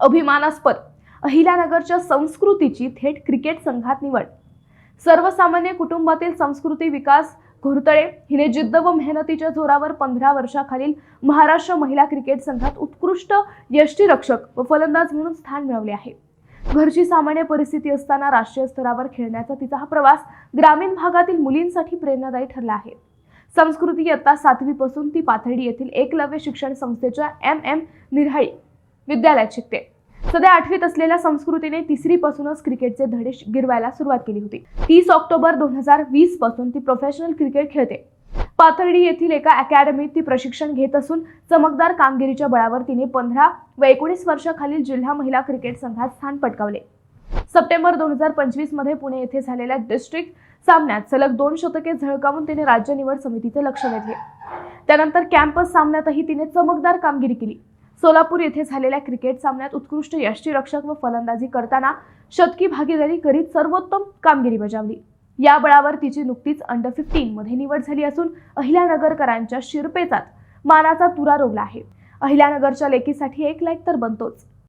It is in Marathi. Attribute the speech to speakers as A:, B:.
A: अभिमानास्पद. अहिल्यानगरच्या संस्कृतीची थेट क्रिकेट संघात निवड. सर्वसामान्य कुटुंबातील संस्कृती विकास घोरतळे हिने जिद्द व मेहनतीच्या जोरावर पंधरा वर्षाखालील महाराष्ट्र महिला क्रिकेट संघात उत्कृष्ट यष्टीरक्षक व फलंदाज म्हणून स्थान मिळवले आहे. घरची सामान्य परिस्थिती असताना राष्ट्रीय स्तरावर खेळण्याचा तिचा हा प्रवास ग्रामीण भागातील मुलींसाठी प्रेरणादायी ठरला आहे. संस्कृती इयत्ता सातवीपासून ती पाथर्डी येथील एकलव्य शिक्षण संस्थेच्या एम एम निरहाळी विद्यालयात शिकते. सध्या आठवीत असलेल्या संस्कृतीने तिसरीपासूनच क्रिकेटचे धडे गिरवायला सुरुवात केली होती. तीस ऑक्टोबर दोन हजार वीसपासून ती प्रोफेशनल क्रिकेट खेळते. पाथर्डी येथील एका अकॅडमीत ती प्रशिक्षण घेत असून चमकदार कामगिरीच्या बळावर तिने पंधरा व एकोणीस वर्षाखालील जिल्हा महिला क्रिकेट संघात स्थान पटकावले. सप्टेंबर दोन हजार पंचवीसमध्ये पुणे येथे झालेल्या डिस्ट्रिक्ट सामन्यात सलग दोन शतके झळकावून तिने राज्य निवड समितीचे लक्ष वेधले. त्यानंतर कॅम्पस सामन्यातही तिने चमकदार कामगिरी केली. सोलापूर येथे झालेल्या क्रिकेट सामन्यात उत्कृष्ट यष्टीरक्षक व फलंदाजी करताना शतकी भागीदारी करीत सर्वोत्तम कामगिरी बजावली. या बळावर तिची नुकतीच अंडर फिफ्टीन मध्ये निवड झाली असून अहिल्यानगरकरांच्या शिरपेचात मानाचा तुरा रोवला आहे. अहिल्यानगरच्या लेकीसाठी एक लाईक तर बनतोच.